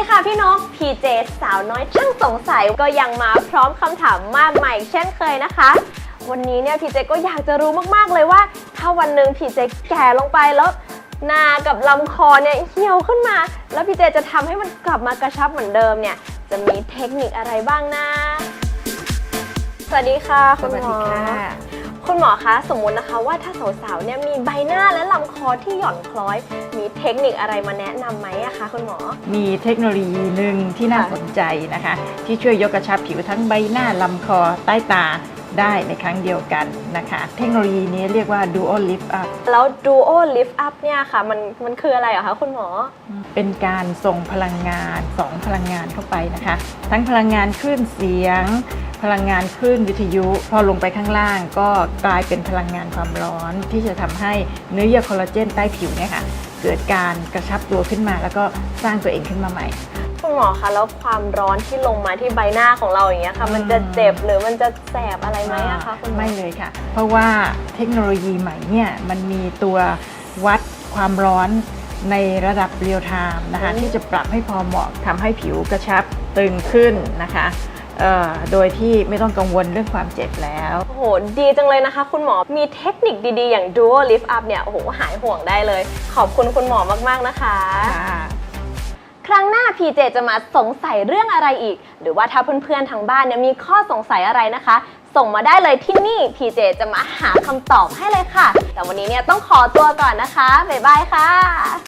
ดีค่ะพี่นก PJ สาวน้อยช่างสงสัยก็ยังมาพร้อมคำถามมากมายอีกเช่นเคยนะคะ วันนี้เนี่ย PJ ก็อยากจะรู้มากๆเลยว่า ถ้าวันหนึ่ง PJ แก่ลงไปแล้วหน้ากับลำคอเนี่ยเหี่ยวขึ้นมา แล้ว PJ จจะทำให้มันกลับมากระชับเหมือนเดิมเนี่ย จะมีเทคนิคอะไรบ้างนะ สวัสดีค่ะคุณหมอ ค่ะคุณหมอคะสมมุตินะคะว่าถ้าสาวๆเนี่ยมีใบหน้าและลำคอที่หย่อนคล้อย มีเทคนิคอะไรมาแนะนำไหมอะคะคุณหมอ มีเทคโนโลยีหนึ่งที่น่าค่ะสนใจนะคะ ที่ช่วยยกกระชับผิวทั้งใบหน้าลำคอใต้ตาได้ในครั้งเดียวกันนะคะ เทคโนโลยีนี้เรียกว่า Duo Lift Up แล้ว Duo Lift Up เนี่ยค่ะ มันมันคืออะไรเหรอคะคุณหมอ เป็นการส่งพลังงานสองพลังงานเข้าไปนะคะ ทั้งพลังงานคลื่นเสียง พลังงานคลื่นวิทยุ พอลงไปข้างล่างก็กลายเป็นพลังงานความร้อน ที่จะทำให้เนื้อเยื่อคอลลาเจนใต้ผิวเนี่ยค่ะเกิดการกระชับตัวขึ้นมา แล้วก็สร้างตัวเองขึ้นมาใหม่คุณหมอคะแล้วความร้อนที่ลงมาที่ใบหน้าของเราอย่างเงี้ยค่ะอืมมันจะเจ็บหรือมันจะแสบอะไรไหมอะคะคุณหมอไม่เลยค่ะ เพราะว่าเทคโนโลยีใหม่เนี่ยมันมีตัววัดความร้อนในระดับเรียลไทม์นะคะอืมที่จะปรับให้พอเหมาะทำให้ผิวกระชับตึงขึ้นนะคะเอ่อ โดยที่ไม่ต้องกังวลเรื่องความเจ็บแล้ว โอ้โห ดีจังเลยนะคะ คุณหมอ มีเทคนิคดีๆ อย่าง Duo Lift Up เนี่ย โอ้โห หายห่วงได้เลย ขอบคุณคุณหมอมากๆนะคะค่ะครั้งหน้า PJ จะมาสงสัยเรื่องอะไรอีก หรือว่าถ้าเพื่อนๆ ทางบ้านเนี่ยมีข้อสงสัยอะไรนะคะ ส่งมาได้เลยที่นี่ PJ จะมาหาคำตอบให้เลยค่ะ แต่วันนี้เนี่ยต้องขอตัวก่อนนะคะ บ๊ายบายค่ะ